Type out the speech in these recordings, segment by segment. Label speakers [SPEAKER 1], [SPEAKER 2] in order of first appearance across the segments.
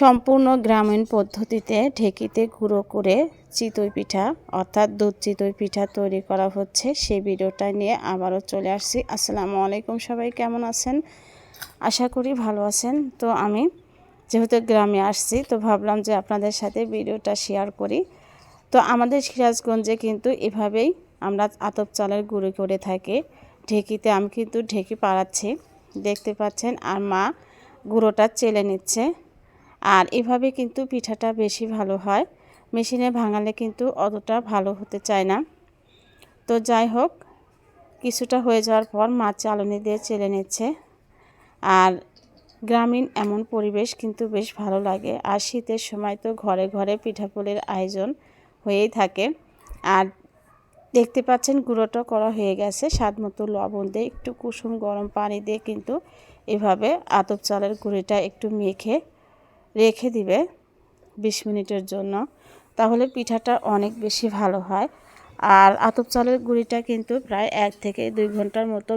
[SPEAKER 1] সম্পূর্ণ গ্রামীণ পদ্ধতিতে ঢেকিতে গুঁড়ো করে চিতই পিঠা অর্থাৎ দুধ চিতই পিঠা তৈরি করা হচ্ছে। সেই ভিডিওটা নিয়ে আবারও চলে আসছি। আসসালামু আলাইকুম সবাই, কেমন আছেন? আশা করি ভালো আছেন। তো আমি যেহেতু গ্রামে আসছি, তো ভাবলাম যে আপনাদের সাথে ভিডিওটা শেয়ার করি। তো আমাদের সিরাজগঞ্জে কিন্তু এভাবেই আমরা আতপ চালের গুঁড়ো করে থাকি। ঢেকিতে আমি কিন্তু ঢেকি পাড়াচ্ছি। দেখতে পাচ্ছেন, আর মা গুঁড়োটা চেলে নিচ্ছে। আর এভাবে কিন্তু পিঠাটা বেশি ভালো হয়। মেশিনে ভাঙালে কিন্তু অতটা ভালো হতে চায় না। তো যাই হোক, কিছুটা হয়ে যাওয়ার পর মা চালনি দিয়ে চেলে নিচ্ছে। আর গ্রামীণ এমন পরিবেশ কিন্তু বেশ ভালো লাগে। আর শীতের সময় তো ঘরে ঘরে পিঠাপুলির আয়োজন হয়েই থাকে। আর দেখতে পাচ্ছেন গুঁড়োটা করা হয়ে গেছে। স্বাদ মতো লবণ দিয়ে একটু কুসুম গরম পানি দিয়ে কিন্তু এভাবে আতপ চালের গুঁড়িটা একটু মেখে রেখে দিবে বিশ মিনিটের জন্য। তাহলে পিঠাটা অনেক বেশি ভালো হয়। আর আতপ চালের গুঁড়িটা কিন্তু প্রায় এক থেকে দুই ঘণ্টার মতো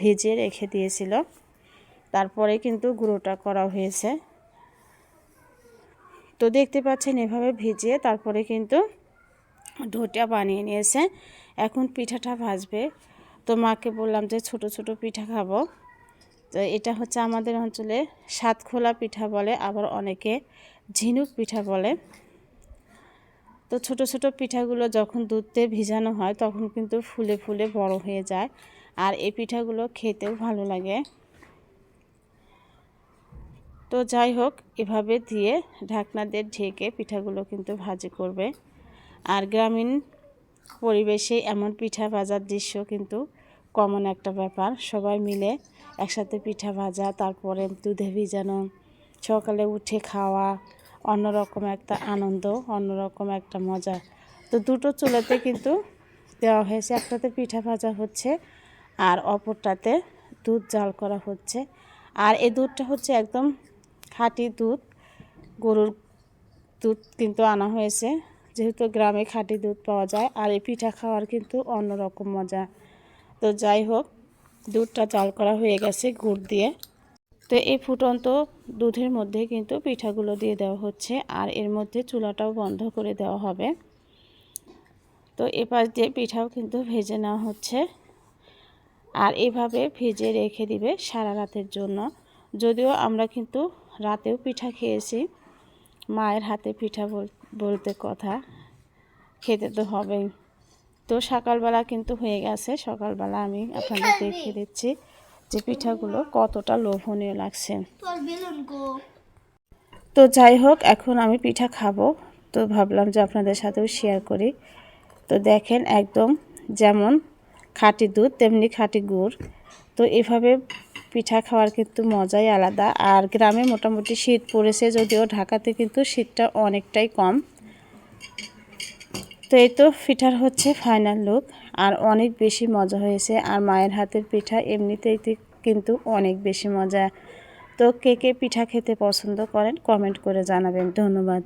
[SPEAKER 1] ভেজে রেখে দিয়েছিল। তারপরে কিন্তু গুঁড়োটা করা হয়েছে। তো দেখতে পাচ্ছেন এভাবে ভিজিয়ে তারপরে কিন্তু ডোটা বানিয়ে নিয়েছে। এখন পিঠাটা ভাজবে। তো মাকে বললাম যে ছোট ছোট পিঠা খাব। তো এটা হচ্ছে আমাদের অঞ্চলে সাতখোলা পিঠা বলে, আবার অনেকে ঝিনুক পিঠা বলে। তো ছোট ছোট পিঠাগুলো যখন দুধতে ভিজানো হয়, তখন কিন্তু ফুলে ফুলে বড় হয়ে যায়, আর এই পিঠাগুলো খেতেও ভালো লাগে। তো যাই হোক, এভাবে দিয়ে ঢাকনা দিয়ে ঢেকে পিঠাগুলো কিন্তু ভাজি করবে। আর গ্রামীণ পরিবেশে এমন পিঠা ভাজার দৃশ্য কিন্তু কমন একটা ব্যাপার। সবাই মিলে একসাথে পিঠা ভাজা, তারপরে দুধে ভিজানো, সকালে উঠে খাওয়া, অন্যরকম একটা আনন্দ, অন্যরকম একটা মজা। তো দুটো চুলাতে কিন্তু দেওয়া হয়েছে। একটাতে পিঠা ভাজা হচ্ছে আর অপরটাতে দুধ জাল করা হচ্ছে। আর এই দুধটা হচ্ছে একদম খাঁটি দুধ, গরুর দুধ কিন্তু আনা হয়েছে। যেহেতু গ্রামে খাঁটি দুধ পাওয়া যায়, আর এই পিঠা খাওয়ার কিন্তু অন্যরকম মজা। তো যাই হোক, দুধটা চাল করা হয়ে গেছে গুড় দিয়ে। তো এই ফুটন্ত দুধের মধ্যে কিন্তু পিঠাগুলো দিয়ে দেওয়া হচ্ছে, আর এর মধ্যে চুলাটাও বন্ধ করে দেওয়া হবে। তো এপাশ দিয়ে পিঠাও কিন্তু ভেজে নেওয়া হচ্ছে, আর এভাবে ভেজে রেখে দিবে সারা রাতের জন্য। যদিও আমরা কিন্তু রাতেও পিঠা খেয়েছি, মায়ের হাতে পিঠা বলতে কথা, খেতে তো হবেই। তো সকালবেলা কিন্তু হয়ে গেছে। সকালবেলা আমি আপনাদের দেখিয়ে দিচ্ছি যে পিঠাগুলো কতটা লোভনীয় লাগছে। তো যাই হোক এখন আমি পিঠা খাব। তো ভাবলাম যে আপনাদের সাথেও শেয়ার করি। তো দেখেন একদম যেমন খাঁটি দুধ তেমনি খাঁটি গুড়। তো এভাবে পিঠা খাওয়ার কিন্তু মজাই আলাদা। আর গ্রামে মোটামুটি শীত পড়েছে যদিও ঢাকাতে কিন্তু শীতটা অনেকটাই কম। তো এই তো পিঠার হচ্ছে ফাইনাল লুক আর অনেক বেশি মজা হয়েছে, আর মায়ের হাতের পিঠা এমনিতেই কিন্তু অনেক বেশি মজা। তো কে কে পিঠা খেতে পছন্দ করেন কমেন্ট করে জানাবেন, ধন্যবাদ।